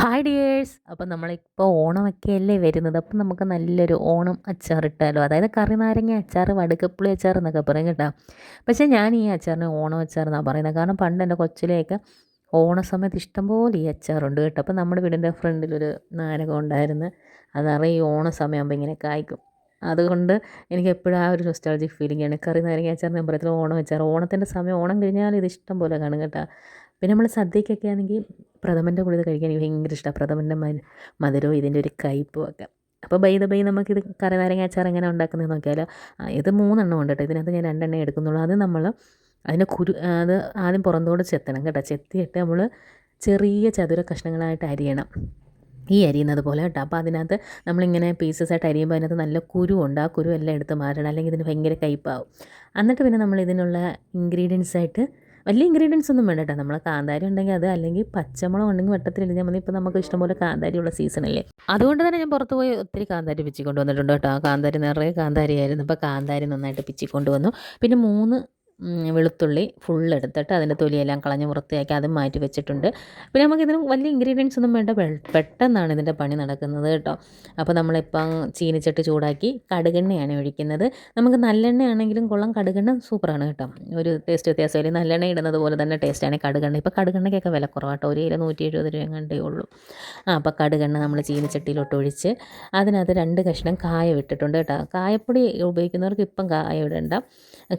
Hi dears. അപ്പം നമ്മളിപ്പോൾ ഓണമൊക്കെ അല്ലേ വരുന്നത്. അപ്പം നമുക്ക് നല്ലൊരു ഓണം അച്ചാർ ഇട്ടാലോ? അതായത് കറി നാരങ്ങ അച്ചാർ വടുക്കപ്പുളി അച്ചാർ എന്നൊക്കെ പറയും കേട്ടോ. പക്ഷേ ഞാൻ ഈ അച്ചാറിന് ഓണം അച്ചാർ എന്നാണ് പറയുന്നത്. കാരണം പണ്ട് എന്റെ കൊച്ചിലെയൊക്കെ ഓണ സമയത്ത് ഇഷ്ടംപോലെ ഈ അച്ചാറുണ്ട് കേട്ടോ. അപ്പം നമ്മുടെ വീടിന്റെ ഫ്രണ്ടിലൊരു നാരകം ഉണ്ടായിരുന്നു. അതറിയ ഈ ഓണ സമയമാകുമ്പോൾ ഇങ്ങനെ കായ്ക്കും. അതുകൊണ്ട് എനിക്ക് എപ്പോഴും ആ ഒരു നൊസ്റ്റാളജിക് ഫീലിംഗ് ആണ്. കറി നാരങ്ങ അച്ചാർ ഞാൻ പറയത്തില്ല ഓണം അച്ചാർ ഓണത്തിന്റെ സമയം ഓണം കഴിഞ്ഞാൽ ഇത് ഇഷ്ടം പോലെ കാണും കേട്ടോ. പിന്നെ നമ്മൾ സദ്യക്കൊക്കെ ആണെങ്കിൽ പ്രഥമന്റെ കൂടെ ഇത് കഴിക്കാൻ എനിക്ക് ഭയങ്കര ഇഷ്ടമാണ് പ്രഥമന്റെ മധുരവും ഇതിന്റെ ഒരു കയ്പ്പും ഒക്കെ. അപ്പോൾ ബൈ ദ ബൈ നമുക്കിത് കറി നാരങ്ങ അച്ചാർ എങ്ങനെ ഉണ്ടാക്കുന്നത് നോക്കിയാൽ ഇത് മൂന്നെണ്ണം ഉണ്ട് കേട്ടോ. ഇതിനകത്ത് ഞാൻ രണ്ടെണ്ണം എടുക്കുന്നുള്ളൂ. അത് നമ്മൾ അതിന്റെ കുരു അത് ആദ്യം പുറന്തോട് ചെത്തണം കേട്ടോ. ചെത്തിയിട്ട് നമ്മൾ ചെറിയ ചതുര കഷ്ണങ്ങളായിട്ട് അരിയണം. ഈ അരിയുന്നത് പോലെ കേട്ടോ. അപ്പോൾ അതിനകത്ത് നമ്മളിങ്ങനെ പീസസ് ആയിട്ട് അരിയുമ്പോൾ അതിനകത്ത് നല്ല കുരുവുണ്ട്. ആ കുരു എല്ലാം എടുത്ത് മാറ്റണം. അല്ലെങ്കിൽ ഇതിന് ഭയങ്കര കയ്പ്പാവും എന്നിട്ട് പിന്നെ നമ്മൾ ഇതിനുള്ള ഇൻഗ്രീഡിയൻസ് ആയിട്ട് വലിയ ഇൻഗ്രീഡിയൻസ് ഒന്നും വേണ്ട കേട്ടോ നമ്മൾ കാന്താരി ഉണ്ടെങ്കിൽ അത് അല്ലെങ്കിൽ പച്ചമുളക് ഉണ്ടെങ്കിൽ വെട്ടത്തിലിരുന്നാൽ മതി. ഇപ്പോൾ നമുക്ക് ഇഷ്ടംപോലെ കാന്താരിയുള്ള സീസണല്ലേ അതുകൊണ്ട് തന്നെ ഞാൻ പുറത്ത് പോയി ഒത്തിരി കാന്താരി പിച്ചിക്കൊണ്ട് വന്നിട്ടുണ്ട് കേട്ടോ ആ കാന്താരി നിറയെ കാന്താരി ആയിരുന്നു അപ്പോൾ കാന്താരി നന്നായിട്ട് പിച്ചിക്കൊണ്ട് വന്നു പിന്നെ മൂന്ന് വെളുത്തുള്ളി ഫുൾ എടുത്തിട്ട് അതിന്റെ തൊലിയെല്ലാം കളഞ്ഞ് വൃത്തിയാക്കി അതും മാറ്റി വെച്ചിട്ടുണ്ട്. പിന്നെ നമുക്ക് ഇതിന് വലിയ ഇൻഗ്രീഡിയൻസ് ഒന്നും വേണ്ട പെട്ടെന്നാണ് ഇതിന്റെ പണി നടക്കുന്നത് കേട്ടോ. അപ്പോൾ നമ്മളിപ്പം ചീനിച്ചട്ട് ചൂടാക്കി കടുകെണ്ണയാണ് ഒഴിക്കുന്നത്. നമുക്ക് നല്ലെണ്ണയാണെങ്കിലും കൊള്ളം കടുകെണ്ണ സൂപ്പറാണ് കേട്ടോ. ഒരു ടേസ്റ്റ് വ്യത്യാസമില്ല. നല്ലെണ്ണ ഇടുന്നത് പോലെ തന്നെ ടേസ്റ്റാണ് കടുകെണ്ണ. ഇപ്പോൾ കടുകെണ്ണയ്ക്കൊക്കെ വില കുറവാട്ടോ. ഒരു കിലോ നൂറ്റി എഴുപത് രൂപ കണ്ടേ ഉള്ളൂ. ആ അപ്പോൾ കടുകെണ്ണ നമ്മൾ ചീനിച്ചട്ടിയിലോട്ട് ഒഴിച്ച് അതിനകത്ത് രണ്ട് കഷ്ണം കായ വിട്ടിട്ടുണ്ട് കേട്ടോ. കായപ്പൊടി ഉപയോഗിക്കുന്നവർക്ക് ഇപ്പം കായ ഇടണ്ട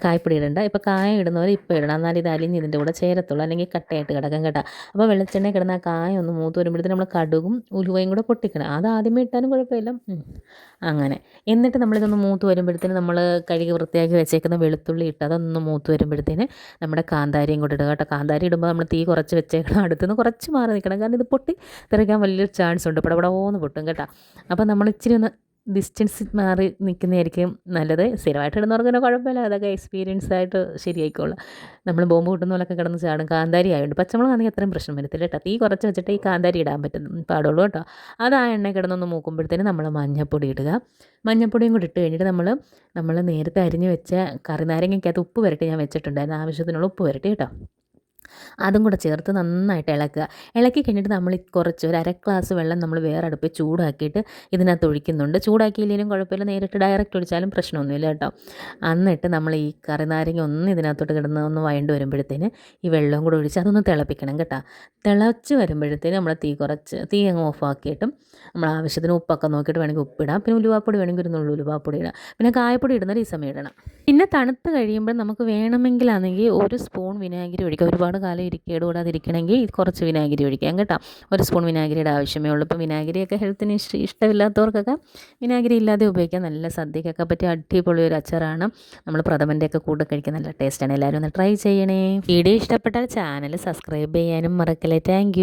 കായപ്പൊടി ഇടണ്ട. ഇപ്പോൾ കായ ഇടുന്നവർ ഇപ്പോൾ ഇടണം. എന്നാൽ ഇത് അലിഞ്ഞ് ഇതിന്റെ കൂടെ ചേരത്തുള്ളൂ. അല്ലെങ്കിൽ കട്ടയായിട്ട് കിടക്കും കേട്ടോ. അപ്പോൾ വെളിച്ചെണ്ണ കിടന്ന ആ കായ ഒന്ന് മൂത്ത് വരുമ്പോഴത്തേന് നമ്മൾ കടുകും ഉലുവയും കൂടെ പൊട്ടിക്കണം. അത് ആദ്യമേ ഇട്ടാലും കുഴപ്പമില്ല. അങ്ങനെ. എന്നിട്ട് നമ്മളിതൊന്ന് മൂത്ത് വരുമ്പോഴത്തേന് നമ്മൾ കഴുകി വൃത്തിയാക്കി വെച്ചേക്കുന്ന വെളുത്തുള്ളി ഇട്ട് അതൊന്ന് മൂത്ത് വരുമ്പോഴത്തേന് നമ്മുടെ കാന്താരിയും കൂടെ ഇടുക കേട്ടോ. കാന്താരി ഇടുമ്പോൾ നമ്മൾ തീ കുറച്ച് വെച്ചേക്കണം. അടുത്തുനിന്ന് കുറച്ച് മാറി നിൽക്കണം കാരണം ഇത് പൊട്ടി തെറിക്കാൻ വലിയൊരു ചാൻസ് ഉണ്ട് പടപടോന്ന് പൊട്ടും കേട്ടോ. അപ്പോൾ നമ്മൾ ഇച്ചിരി ഒന്ന് ഡിസ്റ്റൻസ് മാറി നിൽക്കുന്നതായിരിക്കും നല്ലത്. സ്ഥിരമായിട്ട് ഇടുന്നവർക്ക് പിന്നെ കുഴപ്പമില്ല. അതൊക്കെ എക്സ്പീരിയൻസ് ആയിട്ട് ശരിയായിക്കോളാം. നമ്മൾ ബോംബ് കിട്ടുന്ന പോലൊക്കെ കിടന്ന് ചാടും. കാന്താരി ആയതുകൊണ്ട് പച്ചമുളകാണെങ്കിൽ അത്രയും പ്രശ്നം വരത്തില്ല കേട്ടോ. തീ കുറച്ച് വെച്ചിട്ട് ഈ കാന്താരി ഇടാൻ പറ്റും. പാടുള്ളൂ കേട്ടോ. അത് ആ എണ്ണ കിടന്നൊന്ന് മൂക്കുമ്പോഴത്തേന് നമ്മൾ മഞ്ഞപ്പൊടി ഇടുക. മഞ്ഞപ്പൊടിയും കൂടി ഇട്ട് കഴിഞ്ഞിട്ട് നമ്മൾ നമ്മൾ നേരത്തെ അരിഞ്ഞ് വെച്ച കറി നാരങ്ങയ്ക്കകത്ത് ഉപ്പ് വരട്ടി ഞാൻ വെച്ചിട്ടുണ്ടായിരുന്നു. ആവശ്യത്തിനുള്ള ഉപ്പ് വരട്ടി കേട്ടോ. അതും കൂടെ ചേർത്ത് നന്നായിട്ട് ഇളക്കുക. ഇളക്കി കഴിഞ്ഞിട്ട് നമ്മൾ കുറച്ച് ഒരു അര ഗ്ലാസ് വെള്ളം നമ്മൾ വേറെ അടുപ്പിൽ ചൂടാക്കിയിട്ട് ഇതിനകത്ത് ഒഴിക്കുന്നുണ്ട്. ചൂടാക്കിയില്ലെങ്കിലും കുഴപ്പമില്ല. നേരിട്ട് ഡയറക്റ്റ് ഒഴിച്ചാലും പ്രശ്നമൊന്നുമില്ല കേട്ടോ. എന്നിട്ട് നമ്മൾ ഈ കറി നാരങ്ങ ഒന്ന് ഇതിനകത്തോട്ട് കിടന്ന് ഒന്ന് വഴണ്ട് വരുമ്പോഴത്തേന് ഈ വെള്ളവും കൂടെ ഒഴിച്ച് അതൊന്ന് തിളപ്പിക്കണം കേട്ടോ. തിളച്ച് വരുമ്പോഴത്തേന് നമ്മൾ തീ കുറച്ച് തീ അങ്ങ് ഓഫ് ഓഫാക്കിയിട്ടും നമ്മൾ ആവശ്യത്തിന് ഉപ്പൊക്കെ നോക്കിയിട്ട് വേണമെങ്കിൽ ഉപ്പിടാം. പിന്നെ ഉലുവാപ്പൊടി വേണമെങ്കിൽ ഒരു നുള്ളു ഉലുവാപ്പൊടി ഇടാം. പിന്നെ കായപ്പൊടി ഇടുന്ന ഈ സമയം ഇടണം. പിന്നെ തണുത്ത് കഴിയുമ്പോൾ നമുക്ക് വേണമെങ്കിലാണെങ്കിൽ ഒരു സ്പൂൺ വിനാഗിരി ഒഴിക്കാം. ഒരുപാട് കാലം ഇരിക്കേട് കൂടാതിരിക്കണമെങ്കിൽ കുറച്ച് വിനാഗിരി ഒഴിക്കാം കേട്ടോ. ഒരു സ്പൂൺ വിനാഗിരിയുടെ ആവശ്യമേ ഉള്ളൂ. ഇപ്പോൾ വിനാഗിരിയൊക്കെ ഹെൽത്തിന് ഇഷ്ടമില്ലാത്തവർക്കൊക്കെ വിനാഗിരി ഇല്ലാതെ ഉപയോഗിക്കാം നല്ല സദ്യക്കൊക്കെ പറ്റിയ അടിപൊളി ഒരു അച്ചാറാണ്. നമ്മൾ പ്രഥമന്റെയൊക്കെ കൂടെ കഴിക്കാൻ നല്ല ടേസ്റ്റാണ്. എല്ലാവരും ഒന്ന് ട്രൈ ചെയ്യണേ. വീഡിയോ ഇഷ്ടപ്പെട്ടാൽ ചാനൽ സബ്സ്ക്രൈബ് ചെയ്യാനും മറക്കല്ലേ. താങ്ക്